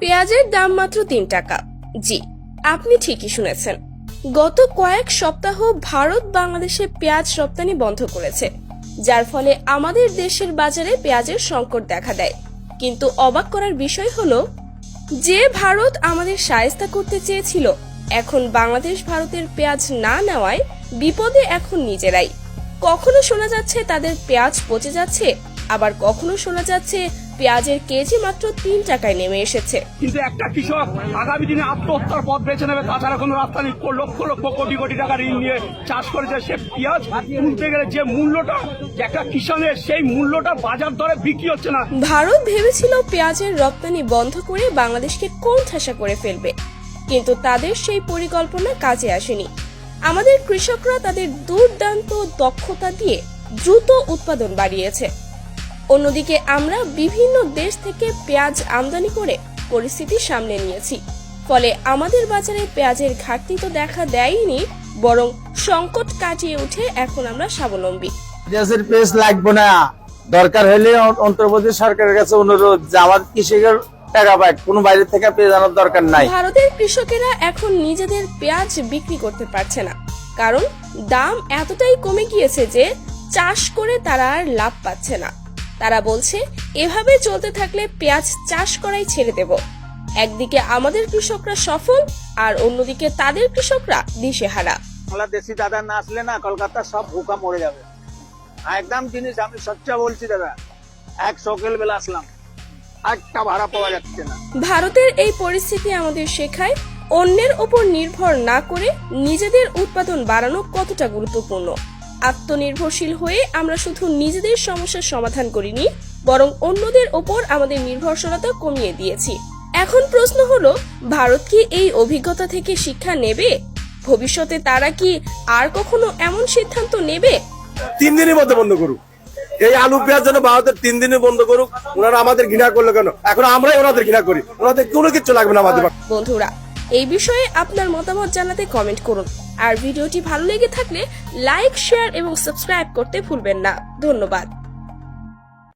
পেঁয়াজের দাম মাত্র তিন টাকা। জি, আপনি ঠিকই শুনেছেন। গত কয়েক সপ্তাহ ভারত বাংলাদেশে পেঁয়াজ রপ্তানি বন্ধ করেছে, যার ফলে আমাদের দেশের বাজারে পেঁয়াজের সংকট দেখা দেয়। কিন্তু অবাক করার বিষয় হলো, যে ভারত আমাদের সায়স্তা করতে চেয়েছিল, এখন বাংলাদেশ ভারতের পেঁয়াজ না নেওয়ায় বিপদে এখন নিজেরাই। কখনো শোনা যাচ্ছে তাদের পেঁয়াজ পচে যাচ্ছে আবার কখনো শোনা যাচ্ছে পেঁয়াজের কেজি মাত্র তিন টাকায় নেমে এসেছে। কিন্তু একটা কৃষক আগামী দিনে আত্মহত্যার পথ বেছে নেবে তাছাড়া কোনো রাস্তা নেই। লক্ষ লক্ষ কোটি কোটি টাকা ঋণ নিয়ে চাষ করেছে সে পেঁয়াজ। তুলতে গেলে যে মূল্যটা একটা কিষানের সেই মূল্যটা বাজার দরে বিক্রি হচ্ছে না। ভারত ভেবেছিল পেঁয়াজের রপ্তানি বন্ধ করে বাংলাদেশকে কোন ঠাসা করে ফেলবে কিন্তু তাদের সেই পরিকল্পনা কাজে আসেনি। আমাদের কৃষকরা তাদের দুর্দান্ত দক্ষতা দিয়ে দ্রুত উৎপাদন বাড়িয়েছে। অন্যদিকে আমরা বিভিন্ন দেশ থেকে পেঁয়াজ আমদানি করে পরিস্থিতি সামলে নিয়েছি। ফলে আমাদের বাজারে পেঁয়াজের ঘাটতি তো দেখা দেয়নি, বরং সংকট কাটিয়ে উঠে এখন আমরা স্বাবলম্বী। পেঁয়াজের পেঁয়াজ লাগবে না। দরকার হলে অন্তর্বর্তী সরকারের কাছে অনুরোধ যে আমার কৃষকের পায় কোনো বাইরে থেকে পেঁয়াজ আনার দরকার নাই। ভারতের কৃষকেরা এখন নিজেদের পেঁয়াজ বিক্রি করতে পারছে না। কারণ দাম এতটাই কমে গিয়েছে যে চাষ করে তারা আর লাভ পাচ্ছে না। তারা বলছে এভাবে চলতে থাকলে পেঁয়াজ চাষ করাই ছেড়ে দেব। একদিকে আমাদের কৃষকরা সফল আর অন্যদিকে তাদের কৃষকরা দিশেহারা। বাংলাদেশি দাদা না আসলে না কলকাতা সব ভুকা মরে যাবে। একদম জিনিস আমি সচ্চা বলছি দাদা। এক সকাল বেলা আসলাম। একটা ভাড়া পাওয়া যাচ্ছে না। ভারতের এই পরিস্থিতি আমাদের শেখায় অন্যের ওপর নির্ভর না করে নিজেদের উৎপাদন বাড়ানো কতটা গুরুত্বপূর্ণ। আত্মনির্ভরশীল হয়ে আমরা শুধু নিজেদের সমস্যার সমাধান করিনি বরং অন্যদের ওপর আমাদের নির্ভরশীলতা কমিয়ে দিয়েছি। এখন প্রশ্ন হলো ভারত কি এই অভিজ্ঞতা থেকে শিক্ষা নেবে? ভবিষ্যতে তারা কি আর কখনো এমন সিদ্ধান্ত নেবে? তিন দিনের মধ্যে বন্ধ করুক। এই আলু পেঁয়াজ যেন ভারতের তিন দিনে বন্ধ করুক, ওনারা আমাদের ঘৃণা করল কেন? এখন আমরাই ওনাদের ঘৃণা করি। ওনাদের কোনো কিছু লাগবে না আমাদের বন্ধুরা, এই বিষয়ে আপনার মতামত জানাতে কমেন্ট করুন। আর ভিডিওটি ভালো লেগে থাকলে লাইক শেয়ার এবং সাবস্ক্রাইব করতে ভুলবেন না। ধন্যবাদ।